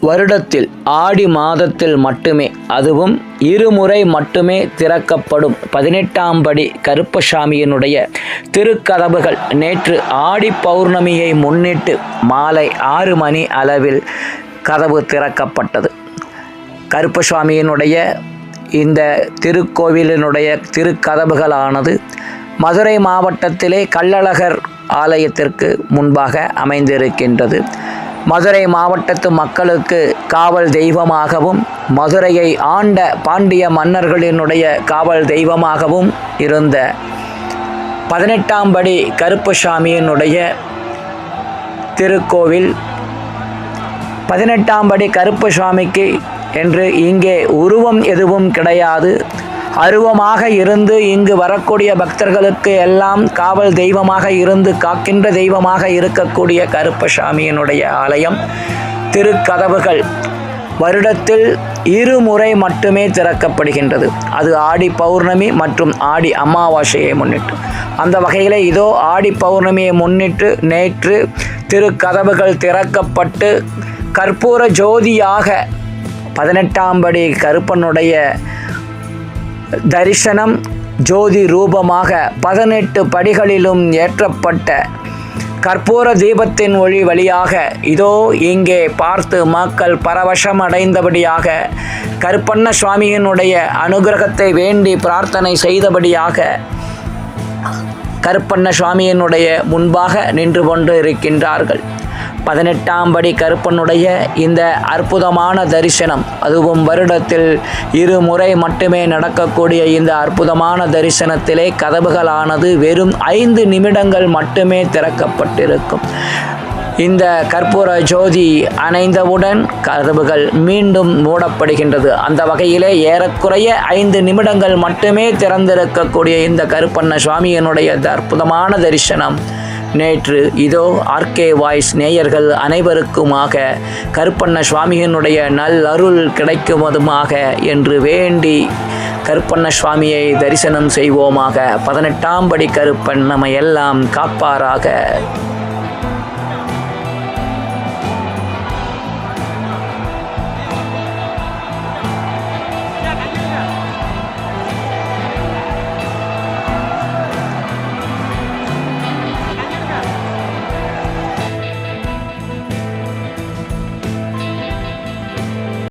வருடத்தில் ஆடி மாதத்தில் மட்டுமே அதுவும் இருமுறை மட்டுமே திறக்கப்படும். பதினெட்டாம் படி கருப்பசாமியினுடைய திருக்கதவுகள் நேற்று ஆடி பௌர்ணமியை முன்னிட்டு மாலை ஆறு மணி அளவில் கதவு திறக்கப்பட்டது. கருப்பசாமியினுடைய இந்த திருக்கோவிலினுடைய திருக்கதவுகளானது மதுரை மாவட்டத்திலே கள்ளழகர் ஆலயத்திற்கு முன்பாக அமைந்திருக்கின்றது. மதுரை மாவட்டத்து மக்களுக்கு காவல் தெய்வமாகவும் மதுரையை ஆண்ட பாண்டிய மன்னர்களினுடைய காவல் தெய்வமாகவும் இருந்த பதினெட்டாம் படி கருப்புசாமியினுடைய திருக்கோவில் பதினெட்டாம் படி கருப்பசாமிக்கு என்று இங்கே உருவம் எதுவும் கிடையாது. அருவமாக இருந்து இங்கு வரக்கூடிய பக்தர்களுக்கு எல்லாம் காவல் தெய்வமாக இருந்து காக்கின்ற தெய்வமாக இருக்கக்கூடிய கருப்பசாமியினுடைய ஆலயம். திருக்கதவுகள் வருடத்தில் இருமுறை மட்டுமே திறக்கப்படுகின்றது. அது ஆடி பௌர்ணமி மற்றும் ஆடி அமாவாசையை முன்னிட்டு. அந்த வகையில் இதோ ஆடி பௌர்ணமியை முன்னிட்டு நேற்று திருக்கதவுகள் திறக்கப்பட்டு கற்பூர ஜோதியாக பதினெட்டாம் படி கருப்பனுடைய தரிசனம் ஜோதி ரூபமாக பதினெட்டு படிகளிலும் ஏற்றப்பட்ட கற்பூர தீபத்தின் ஒளி வழியாக இதோ இங்கே பார்த்து மக்கள் பரவசம் அடைந்தபடியாக கருப்பண்ண சுவாமியினுடைய அனுகிரகத்தை வேண்டி பிரார்த்தனை செய்தபடியாக கருப்பண்ண சுவாமியினுடைய முன்பாக நின்று கொண்டு இருக்கின்றார்கள். பதினெட்டாம் படி கருப்பனுடைய இந்த அற்புதமான தரிசனம் அதுவும் வருடத்தில் இருமுறை மட்டுமே நடக்கக்கூடிய இந்த அற்புதமான தரிசனத்திலே கதவுகளானது வெறும் ஐந்து நிமிடங்கள் மட்டுமே திறக்கப்பட்டிருக்கும். இந்த கற்பூர ஜோதி அணைந்தவுடன் கதவுகள் மீண்டும் மூடப்படுகின்றது. அந்த வகையிலே ஏறக்குறைய ஐந்து நிமிடங்கள் மட்டுமே திறந்திருக்கக்கூடிய இந்த கருப்பண்ண சுவாமியினுடைய அற்புதமான தரிசனம். நேற்று இதோ ஆர்கே வாய்ஸ் நேயர்கள் அனைவருக்குமாக கருப்பண்ண சுவாமியினுடைய நல் அருள் கிடைக்குமதுமாக என்று வேண்டி கருப்பண்ண சுவாமியை தரிசனம் செய்வோமாக. பதினெட்டாம் படி கருப்பன் நம்ம எல்லாம் காப்பாராக.